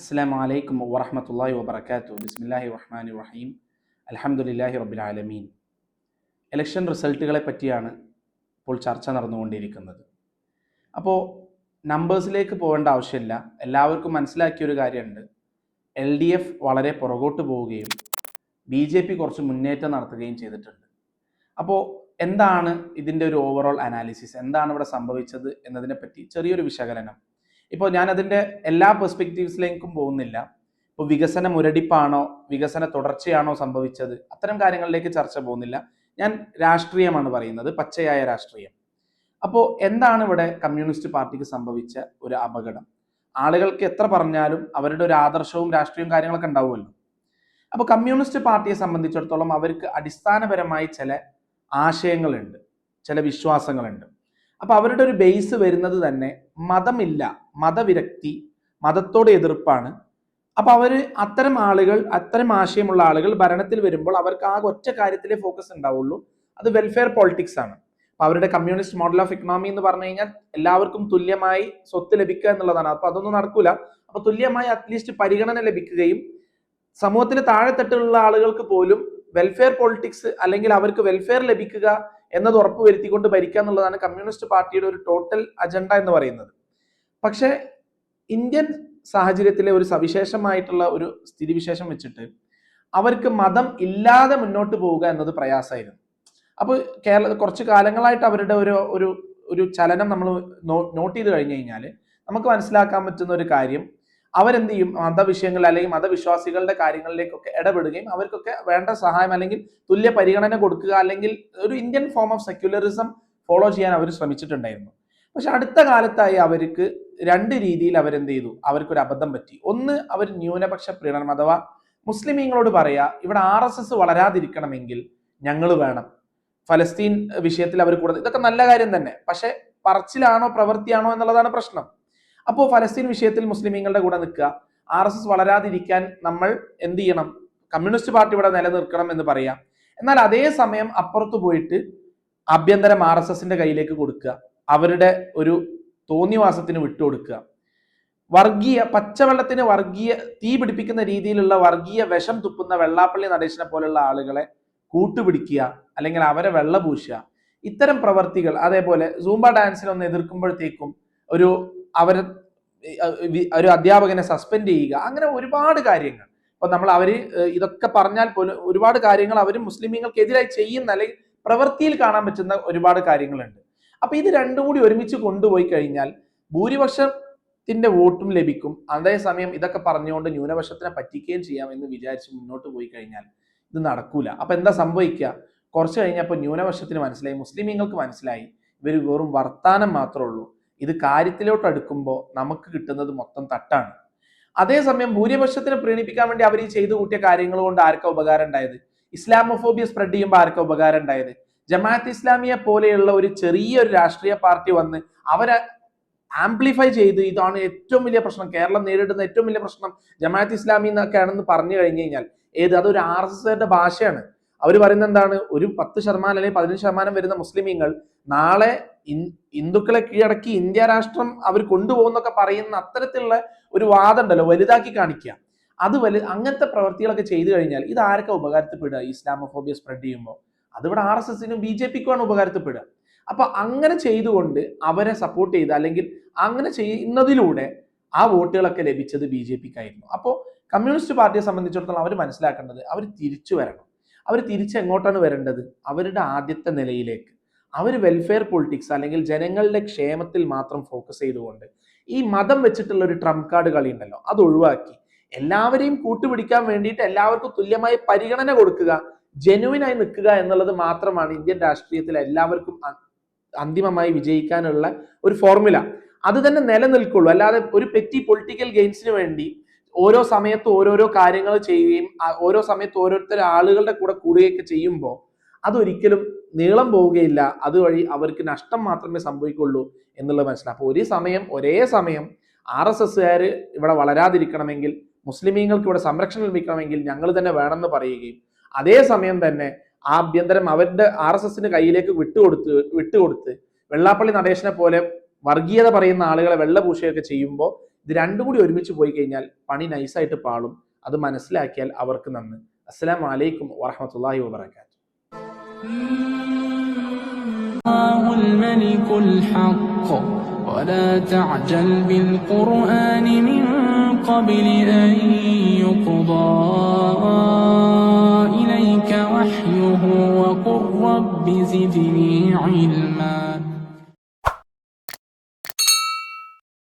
അസ്സാം വലൈക്കും വറഹമത്തല്ലാഹി വബർക്കാത്തു ബിസ്മില്ലാഹി റഹ്മാൻ റഹീം അലഹമുല്ലാഹി റബ്ബിൽ ആലമീൻ. ഇലക്ഷൻ റിസൾട്ടുകളെ പറ്റിയാണ് ഇപ്പോൾ ചർച്ച നടന്നുകൊണ്ടിരിക്കുന്നത്. അപ്പോൾ നമ്പേഴ്സിലേക്ക് പോകേണ്ട ആവശ്യമില്ല. എല്ലാവർക്കും മനസ്സിലാക്കിയ ഒരു കാര്യമുണ്ട്. എൽ ഡി എഫ് വളരെ പുറകോട്ട് പോവുകയും ബി ജെ പി കുറച്ച് മുന്നേറ്റം നടത്തുകയും ചെയ്തിട്ടുണ്ട്. അപ്പോൾ എന്താണ് ഇതിന്റെ ഒരു ഓവറോൾ അനാലിസിസ് എന്താണ് ഇവിടെ സംഭവിച്ചത് എന്നതിനെപ്പറ്റി ചെറിയൊരു വിശകലനം. ഇപ്പോൾ ഞാൻ അതിന്റെ എല്ലാ പെർസ്പെക്റ്റീവ്സിലേക്കും പോകുന്നില്ല. ഇപ്പോൾ വികസന മുരടിപ്പാണോ വികസന തുടർച്ചയാണോ സംഭവിച്ചത്? അത്തരം കാര്യങ്ങളിലേക്ക് ചർച്ച പോകുന്നില്ല. ഞാൻ രാഷ്ട്രീയമാണ് പറയുന്നത് പച്ചയായ രാഷ്ട്രീയം. അപ്പോൾ എന്താണ് ഇവിടെ കമ്മ്യൂണിസ്റ്റ് പാർട്ടിക്ക് സംഭവിച്ച ഒരു അപകടം? ആളുകൾക്ക് എത്ര പറഞ്ഞാലും അവരുടെ ഒരു ആദർശവും രാഷ്ട്രീയവും കാര്യങ്ങളൊക്കെ ഉണ്ടാവുമല്ലോ. അപ്പോൾ കമ്മ്യൂണിസ്റ്റ് പാർട്ടിയെ സംബന്ധിച്ചിടത്തോളം അവർക്ക് അടിസ്ഥാനപരമായി ചില ആശയങ്ങളുണ്ട് ചില വിശ്വാസങ്ങളുണ്ട്. അപ്പോൾ അവരുടെ ഒരു ബേസ് വരുന്നത് തന്നെ മതമില്ല മതവിരക്തി മതത്തോട് എതിർപ്പാണ്. അപ്പൊ അവർ അത്തരം ആളുകൾ അത്തരം ആശയമുള്ള ആളുകൾ ഭരണത്തിൽ വരുമ്പോൾ അവർക്ക് ആ ഒറ്റ കാര്യത്തിലെ ഫോക്കസ് ഉണ്ടാവുള്ളൂ. അത് വെൽഫെയർ പോളിറ്റിക്സ് ആണ്. അപ്പൊ അവരുടെ കമ്മ്യൂണിസ്റ്റ് മോഡൽ ഓഫ് ഇക്കണോമി എന്ന് പറഞ്ഞു കഴിഞ്ഞാൽ എല്ലാവർക്കും തുല്യമായി സ്വത്ത് ലഭിക്കുക എന്നുള്ളതാണ്. അപ്പൊ അതൊന്നും നടക്കൂല. അപ്പൊ തുല്യമായി അറ്റ്ലീസ്റ്റ് പരിഗണന ലഭിക്കുകയും സമൂഹത്തിന് താഴെത്തട്ടിലുള്ള ആളുകൾക്ക് പോലും വെൽഫെയർ പോളിറ്റിക്സ് അല്ലെങ്കിൽ അവർക്ക് വെൽഫെയർ ലഭിക്കുക എന്നത് ഉറപ്പുവരുത്തിക്കൊണ്ട് ഭരിക്കുക എന്നുള്ളതാണ് കമ്മ്യൂണിസ്റ്റ് പാർട്ടിയുടെ ഒരു ടോട്ടൽ അജണ്ട എന്ന് പറയുന്നത്. പക്ഷേ ഇന്ത്യൻ സാഹചര്യത്തിലെ ഒരു സവിശേഷമായിട്ടുള്ള ഒരു സ്ഥിതിവിശേഷം വെച്ചിട്ട് അവർക്ക് മതം ഇല്ലാതെ മുന്നോട്ട് പോവുക എന്നത് പ്രയാസമായിരുന്നു. അപ്പോൾ കേരള കുറച്ച് കാലങ്ങളായിട്ട് അവരുടെ ഒരു ഒരു ഒരു ചലനം നമ്മൾ നോട്ട് ചെയ്ത് കഴിഞ്ഞു കഴിഞ്ഞാൽ നമുക്ക് മനസ്സിലാക്കാൻ പറ്റുന്ന ഒരു കാര്യം അവരെന്ത് ചെയ്യും മതവിഷയങ്ങൾ അല്ലെങ്കിൽ മതവിശ്വാസികളുടെ കാര്യങ്ങളിലേക്കൊക്കെ ഇടപെടുകയും അവർക്കൊക്കെ വേണ്ട സഹായം അല്ലെങ്കിൽ തുല്യ പരിഗണന കൊടുക്കുക അല്ലെങ്കിൽ ഒരു Indian form of secularism follow ചെയ്യാൻ അവർ ശ്രമിച്ചിട്ടുണ്ടായിരുന്നു. പക്ഷെ അടുത്ത കാലത്തായി അവർക്ക് രണ്ട് രീതിയിൽ അവരെന്ത് ചെയ്തു അവർക്ക് ഒരു അബദ്ധം പറ്റി. ഒന്ന് അവർ ന്യൂനപക്ഷ പ്രീണനം അഥവാ മുസ്ലിമീങ്ങളോട് പറയാ ഇവിടെ ആർ എസ് എസ് വളരാതിരിക്കണമെങ്കിൽ ഞങ്ങൾ വേണം. ഫലസ്തീൻ വിഷയത്തിൽ അവർ കൂടുതൽ ഇതൊക്കെ നല്ല കാര്യം തന്നെ. പക്ഷെ പറച്ചിലാണോ പ്രവൃത്തിയാണോ എന്നുള്ളതാണ് പ്രശ്നം. അപ്പോൾ ഫലസ്തീൻ വിഷയത്തിൽ മുസ്ലിമീങ്ങളുടെ കൂടെ നിൽക്കുക. ആർ എസ് എസ് വളരാതിരിക്കാൻ നമ്മൾ എന്ത് ചെയ്യണം? കമ്മ്യൂണിസ്റ്റ് പാർട്ടി ഇവിടെ നിലനിർത്തണം എന്ന് പറയാം. എന്നാൽ അതേ സമയം അപ്പുറത്ത് പോയിട്ട് ആഭ്യന്തരം ആർ എസ് എസിന്റെ കയ്യിലേക്ക് കൊടുക്കുക. അവരുടെ ഒരു തോന്നിവാസത്തിന് വിട്ടുകൊടുക്കുക. വർഗീയ പച്ചവെള്ളത്തിന് വർഗീയ തീ പിടിപ്പിക്കുന്ന രീതിയിലുള്ള വർഗീയ വിഷം തുപ്പുന്ന വെള്ളാപ്പള്ളി നടേശനെ പോലുള്ള ആളുകളെ കൂട്ടുപിടിക്കുക അല്ലെങ്കിൽ അവരെ വെള്ള പൂശുക ഇത്തരം പ്രവർത്തികൾ അതേപോലെ സൂംബ ഡാൻസിനൊന്ന് എതിർക്കുമ്പോഴത്തേക്കും ഒരു അവരെ ഒരു അധ്യാപകനെ സസ്പെൻഡ് ചെയ്യുക. അങ്ങനെ ഒരുപാട് കാര്യങ്ങൾ. ഇപ്പൊ നമ്മൾ അവർ ഇതൊക്കെ പറഞ്ഞാൽ പോലും ഒരുപാട് കാര്യങ്ങൾ അവർ മുസ്ലിമീങ്ങൾക്കെതിരായി ചെയ്യുന്ന അല്ലെങ്കിൽ പ്രവൃത്തിയിൽ കാണാൻ പറ്റുന്ന ഒരുപാട് കാര്യങ്ങളുണ്ട്. അപ്പൊ ഇത് രണ്ടും കൂടി ഒരുമിച്ച് കൊണ്ടുപോയി കഴിഞ്ഞാൽ ഭൂരിപക്ഷത്തിന്റെ വോട്ടും ലഭിക്കും. അതേസമയം ഇതൊക്കെ പറഞ്ഞുകൊണ്ട് ന്യൂനപക്ഷത്തിനെ പറ്റിക്കുകയും ചെയ്യാം എന്ന് വിചാരിച്ച് മുന്നോട്ട് പോയി കഴിഞ്ഞാൽ ഇത് നടക്കൂല. അപ്പൊ എന്താ സംഭവിക്കുക? കുറച്ച് കഴിഞ്ഞപ്പോൾ ന്യൂനപക്ഷത്തിന് മനസ്സിലായി മുസ്ലിമീങ്ങൾക്ക് മനസ്സിലായി. ഇവർ വെറും വർത്താനം മാത്രമേ ഉള്ളൂ. ഇത് കാര്യത്തിലോട്ട് അടുക്കുമ്പോൾ നമുക്ക് കിട്ടുന്നത് മൊത്തം തട്ടാണ്. അതേസമയം ഭൂരിപക്ഷത്തിനെ പ്രീണിപ്പിക്കാൻ വേണ്ടി അവർ ഈ ചെയ്തു കൂട്ടിയ കാര്യങ്ങൾ കൊണ്ട് ആർക്കാ ഉപകാരം ഉണ്ടായത്? ഇസ്ലാമോഫോബിയ സ്പ്രെഡ് ചെയ്യുമ്പോൾ ആർക്കാ ഉപകാരം ഉണ്ടായത്? ജമാഅത്ത് ഇസ്ലാമിയെ പോലെയുള്ള ഒരു ചെറിയൊരു രാഷ്ട്രീയ പാർട്ടി വന്ന് അവരെ ആംപ്ലിഫൈ ചെയ്ത് ഇതാണ് ഏറ്റവും വലിയ പ്രശ്നം. കേരളം നേരിടുന്ന ഏറ്റവും വലിയ പ്രശ്നം ജമാഅത്ത് ഇസ്ലാമി എന്നൊക്കെയാണെന്ന് പറഞ്ഞു കഴിഞ്ഞു കഴിഞ്ഞാൽ ഏത്? അതൊരു ആർ എസ് എസിന്റെ ഭാഷയാണ്. അവർ പറയുന്നത് എന്താണ്? ഒരു പത്ത് ശതമാനം അല്ലെങ്കിൽ പതിനഞ്ച് ശതമാനം വരുന്ന മുസ്ലിമീങ്ങൾ നാളെ ഹിന്ദുക്കളെ കീഴടക്കി ഇന്ത്യ രാഷ്ട്രം അവർ കൊണ്ടുപോകുന്നൊക്കെ പറയുന്ന അത്തരത്തിലുള്ള ഒരു വാദം ഉണ്ടല്ലോ വലുതാക്കി കാണിക്കുക. അത് വലു അങ്ങനത്തെ പ്രവൃത്തികളൊക്കെ ചെയ്തു കഴിഞ്ഞാൽ ഇത് ആരൊക്കെ ഉപകാരത്തിൽപ്പെടുക? ഇസ്ലാമോഫോബിയ സ്പ്രെഡ് ചെയ്യുമ്പോൾ. അതിവിടെ ആർ എസ് എസിനും ബി ജെ പിക്കുമാണ് ഉപകാരത്തിൽപ്പെടുക. അപ്പൊ അങ്ങനെ ചെയ്തുകൊണ്ട് അവരെ സപ്പോർട്ട് ചെയ്ത് അല്ലെങ്കിൽ അങ്ങനെ ചെയ്യുന്നതിലൂടെ ആ വോട്ടുകളൊക്കെ ലഭിച്ചത് ബി ജെ പിക്കായിരുന്നു. അപ്പോൾ കമ്മ്യൂണിസ്റ്റ് പാർട്ടിയെ സംബന്ധിച്ചിടത്തോളം അവർ മനസ്സിലാക്കേണ്ടത് അവർ തിരിച്ചു വരണം. അവർ തിരിച്ച് എങ്ങോട്ടാണ് വരേണ്ടത്? അവരുടെ ആദ്യത്തെ നിലയിലേക്ക്. അവർ വെൽഫെയർ പൊളിറ്റിക്സ് അല്ലെങ്കിൽ ജനങ്ങളുടെ ക്ഷേമത്തിൽ മാത്രം ഫോക്കസ് ചെയ്തുകൊണ്ട് ഈ മതം വെച്ചിട്ടുള്ള ഒരു ട്രംപ് കാർഡ് കളി ഉണ്ടല്ലോ അത് ഒഴിവാക്കി. എല്ലാവരെയും കൂട്ടുപിടിക്കാൻ വേണ്ടിയിട്ട് എല്ലാവർക്കും തുല്യമായ പരിഗണന കൊടുക്കുക ജെനുവിനായി നിൽക്കുക എന്നുള്ളത് മാത്രമാണ് ഇന്ത്യൻ രാഷ്ട്രീയത്തിൽ എല്ലാവർക്കും അന്തിമമായി വിജയിക്കാനുള്ള ഒരു ഫോർമുല അത് തന്നെ നിലനിൽക്കുള്ളൂ. അല്ലാതെ ഒരു പെറ്റി പൊളിറ്റിക്കൽ ഗെയിംസിന് വേണ്ടി ഓരോ സമയത്ത് ഓരോരോ കാര്യങ്ങൾ ചെയ്യുകയും ഓരോ സമയത്ത് ഓരോരുത്തർ ആളുകളുടെ കൂടെ കൂടുകയൊക്കെ ചെയ്യുമ്പോൾ അതൊരിക്കലും നീളം പോവുകയില്ല. അതുവഴി അവർക്ക് നഷ്ടം മാത്രമേ സംഭവിക്കുള്ളൂ എന്നുള്ളത് മനസ്സിലാവും അപ്പോൾ ഒരേ സമയം ഒരേ സമയം ആർ എസ് എസ്സുകാർ ഇവിടെ വളരാതിരിക്കണമെങ്കിൽ മുസ്ലിമീങ്ങൾക്ക് ഇവിടെ സംരക്ഷണം ലഭിക്കണമെങ്കിൽ ഞങ്ങൾ തന്നെ വേണമെന്ന് പറയുകയും അതേസമയം തന്നെ ആഭ്യന്തരം അവരുടെ ആർ എസ് എസിന് കയ്യിലേക്ക് വിട്ടുകൊടുത്ത് വിട്ടുകൊടുത്ത് വെള്ളാപ്പള്ളി നടേശനെ പോലെ വർഗീയത പറയുന്ന ആളുകളെ വെള്ളപൂശയൊക്കെ ചെയ്യുമ്പോൾ ഇത് രണ്ടും കൂടി ഒരുമിച്ച് പോയി കഴിഞ്ഞാൽ പണി നൈസായിട്ട് പാളും അത് മനസ്സിലാക്കിയാൽ അവർക്ക് നന്ന് അസ്സലാമു അലൈക്കും വറഹമത്തല്ലാഹി വബർക്കാത്തു الله الملك الحق ولا تعجل بالقرآن من قبل أن يقضى إليك وحيه وقل رب زدني علما